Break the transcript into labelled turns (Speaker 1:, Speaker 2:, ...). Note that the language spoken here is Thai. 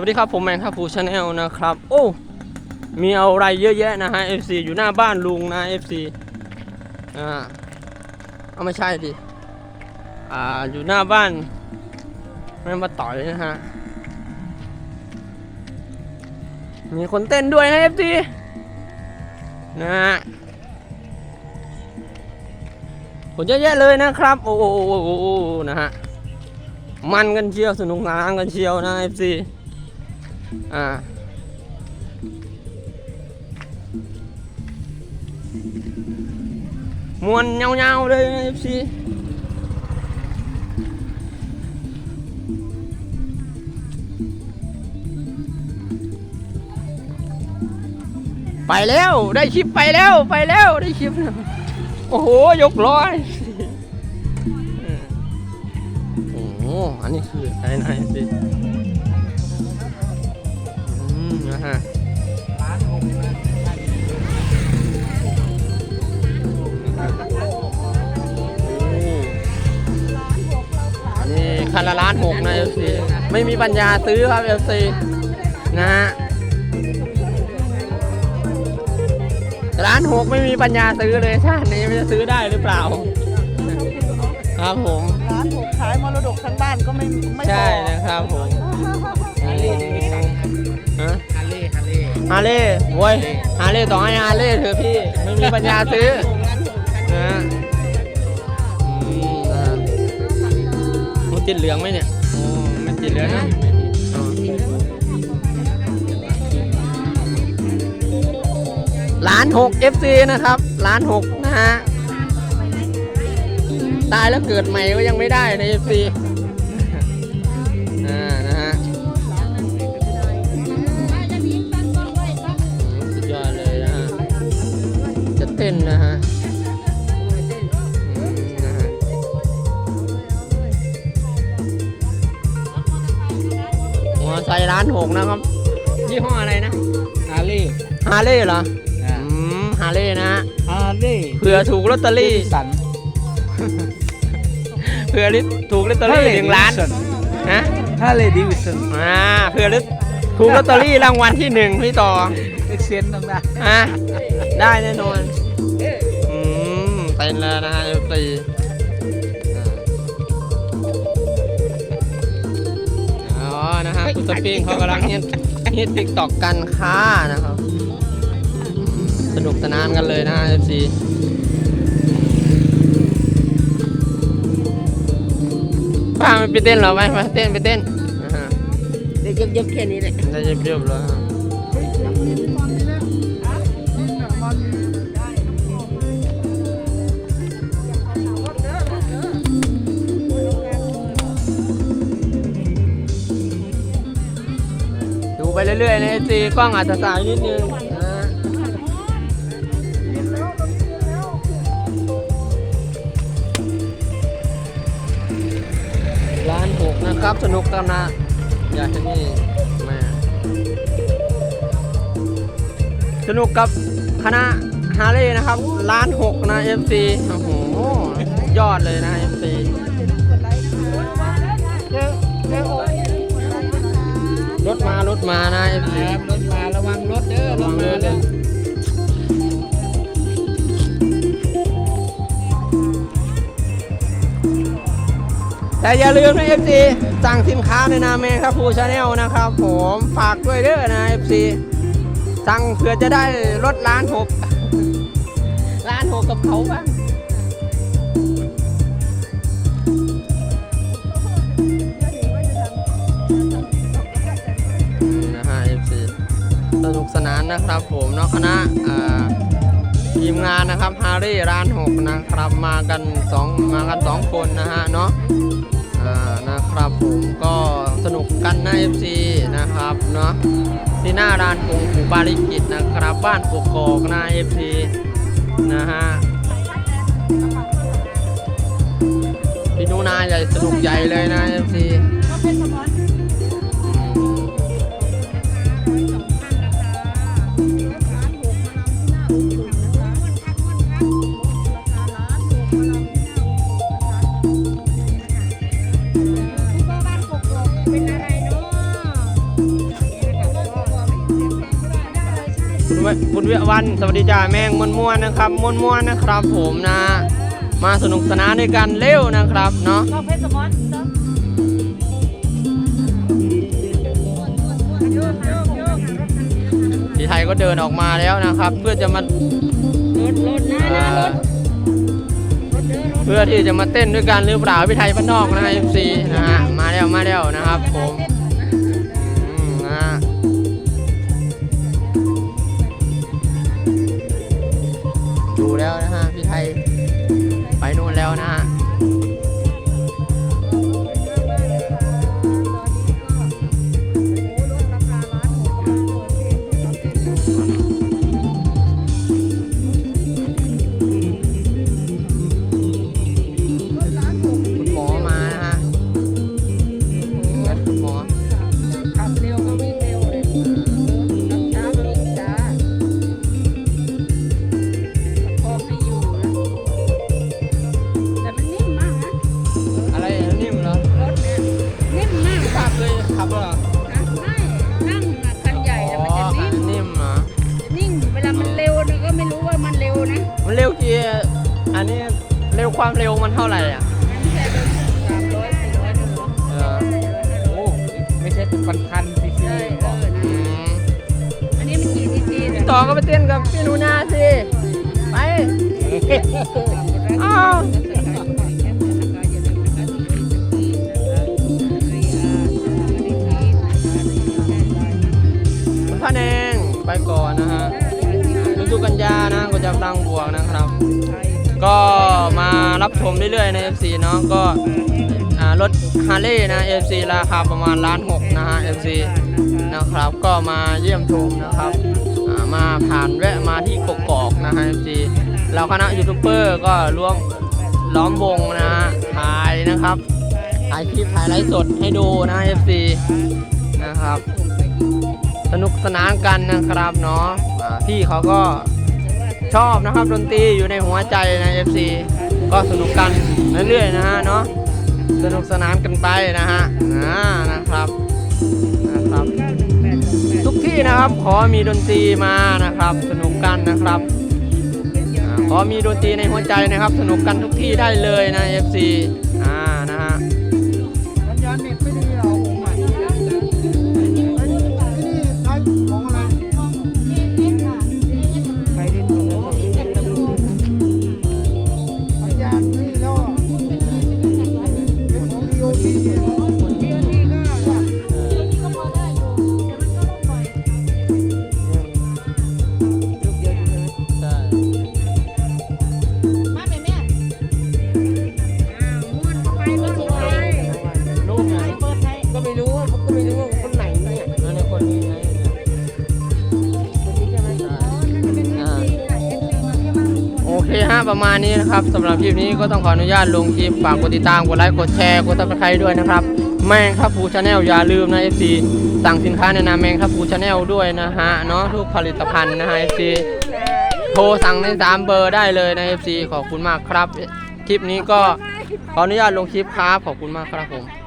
Speaker 1: วัสดีครับผมแมงครับฟูชาแนลนะครับ โอ้มีอะไรเยอะแยะนะฮะ FC อยู่หน้าบ้านลุงนะ FC อ่าเอาไม่ใช่ดิอ่าอยู่หน้าบ้านแม่มาต่อยนะฮะมีคนเต้นด้วยนะ FC นะฮะคนเยอะแยะเลยนะครับ โอ้โอ้โอ้โอ้โอ้โอ้นะฮะมันกันเชียวสนุกสนานกันเชียวนะ FC อ่ามวนเงาๆเลยนะ FC ไปแล้วได้คลิปไปแล้วไปแล้วได้คลิปโอ้โหยกร้อยโอ้โหอันนี้คืออะไรนะ FC อืม นะฮะอันนี้คันละล้านหกนะเอฟซีไม่มีปัญญาซื้อครับเอฟซีนะฮะร้านหกไม่มีปัญญาซื้อเลยชาตินี้ไม่จะซื้อได้หรือเปล่า ครับผม
Speaker 2: ร้านผมขายมรดกทั้งบ้านก็ไม่ไม่พ
Speaker 1: ใช่
Speaker 2: อ
Speaker 1: นะครับผม
Speaker 3: ฮาเลย์
Speaker 1: ฮา
Speaker 3: ร์เลย์
Speaker 1: โว้ยฮาเลย์ต้องให้ฮาเลย์เถอะพี่ไม่มีปัญญาซื้อนะฮะอืมนะฮะมันติดเหลืองไหมเนี่ยโอ้ไม่ติดเหลืองนะอ๋อล้านหก FC นะครับล้านหกนะฮะตายแล้วเกิดใหม่ก็ยังไม่ได้ใน FC จะเต้นนะฮะอืมนะฮะมอไซค์ร้านหกนะครับ ยี่ห้ออะไรนะ
Speaker 3: ฮาร์เลย์
Speaker 1: ฮาร์เลย์เหรออืมฮาร์เลย์นะฮะ
Speaker 3: ฮาร์เลย์
Speaker 1: เผื่อถูกลอตเตอ
Speaker 3: เด
Speaker 1: รี่
Speaker 3: วิสัน
Speaker 1: เผื่อลิถูกลอตเตอรี่หนึ่งล้านฮะ
Speaker 3: ฮาร์เลย์เดวิสัน
Speaker 1: อ่าเผื่อลิถูกลอตเตอรี่รางวัลที่หนึ่งพี่ต่อ
Speaker 3: เอ็กเซนต้องได้
Speaker 1: อะได้แน่นอนอืม เป็นแล้วนะฮะ F4 อ่าอ๋อนะฮะคุณสปริงเขากำลังฮิตฮิตติ๊กตอกกันค้านะครับอืมสนุกสนานกันเลยนะฮะ FC ป้าไม่ไปเต้นเหรอไปไปเต้นไปเต้นนะฮะ
Speaker 2: เดี๋ยวเย็บๆแค่นี้แหละ
Speaker 1: ได้เรียบๆแล้ว ไปเรื่อยๆนะซีกล้องอาจจะสายนิดนึงร้านหกนะครับ สนุกกันนะ อยากจะนี่แม่สนุกกับคณะฮาร์เลย์นะครับ ร้านหกนะ FC โอ้โห ยอดเลยนะ ถมารถมานะ FC
Speaker 3: ครับรถมาระวังรถเด้อรถมาเด้อ
Speaker 1: แต่อย่าลืมนะ FC สั่งสินค้าในนามแมนครับฟูชาแนลนะครับผมฝากด้วยเด้อนะ FC สั่งเพื่อจะได้รถล้านหกล้านหกกับเขาบ้าง สนุกสนานนะครับผมเนาะคณะทีมงานนะครับฮารี่ร้านหกนะครับมากันสองมากันสองคนนะฮะเนาะอ่านะครับผมก็สนุกกันนะ FC นะครับเนาะที่หน้าร้านพงผูบาริกิตนะครับบ้านกกอกนะ FC นะฮะพี่นูนาใหญ่สนุกใหญ่เลยนะ FC
Speaker 4: เป็นอะไคุ
Speaker 1: ณวิวันสวัสดีจ้าแมงมวนมวนนะครับมวนมวนนะครับ ผมนะ มาสนุกสนานในการเร็วนะครับเนาะ
Speaker 2: ก็เพชรสมอน
Speaker 1: ทีไทยก็เดินออกมาแล้วนะครับ เพื่อจะมา
Speaker 2: รถรถนะนะรถเพื่
Speaker 1: อที่จะมาเต้นด้วยกันหรือเปล่าพี่ไทยบ้านนอกนะ FC นะฮะมาแล้วมาแล้วนะครับ ผม แล้วนะฮะพี่ไทยไปนู่นแล้วนะฮะ ค
Speaker 2: วาม
Speaker 1: เร็
Speaker 2: วมันเท่า
Speaker 1: ไหร่อะ
Speaker 2: มันแค่สามร้อยสี่ร้อยหนึ่งร้อย
Speaker 1: เออ
Speaker 3: โอ้ไม่ใช่เป็นพันๆซีซี
Speaker 2: ใช่เอ
Speaker 3: บอก
Speaker 2: อ
Speaker 1: อื
Speaker 2: นะ
Speaker 1: ม
Speaker 2: อันนี้มันกี่ซีซี
Speaker 1: พี่ต่อก็ไปเต้นกับพี่หนูนาสิ ไป อ้าว พระแนงไปก่อนนะฮะลุทุกัญญานะก็จะดังบวกนะครับ ก็มา รับชมเรื่อยๆใน FC เนาะก็รถฮาร์เลย์นะ FC ราคาประมาณล้านหกนะฮะ FC นะครับก็มาเยี่ยมชมนะครับมาผ่านแวะมาที่กกอกนะฮะ FC เราคณะยูทูบเบอร์ก็ร่วมล้อมวงนะฮะถ่ายนะครับถ่ายคลิปถ่ายไลฟ์สดให้ดูนะ FC นะครับ สนุกสนานกันนะครับเนาะพี่เขาก็ชอบนะครับดนตรีอยู่ในหัวใจนะ FC ก็สนุกกันเรื่อยๆนะฮะเนาะสนุกสนานกันไปนะฮะอ่านะครับนะครับ ทุกที่นะครับขอมีดนตรีมานะครับ สนุกกันนะครับขอมีดนตรีในหัวใจนะครับ สนุกกันทุกที่ได้เลยนะ FC อ่านะฮะ
Speaker 3: ป
Speaker 1: ระมาณนี้นะครับสำหรับคลิปนี้ก็ต้องขออนุญาตลงคลิปฝากกดติดตามกดไลค์กดแชร์กดซับสไครต์ด้วยนะครับแมงครับฟูชาแนลอย่าลืมนะเอฟซีสั่งสินค้าในนามแมงครับฟูชาแนลด้วยนะฮะเนาะทุกผลิตภัณฑ์นะฮะเอฟซีโทรสั่งในสามเบอร์ได้เลยนะ FC ขอบคุณมากครับ คลิปนี้ก็ขออนุญาตลงคลิปครับขอบคุณมากครับผม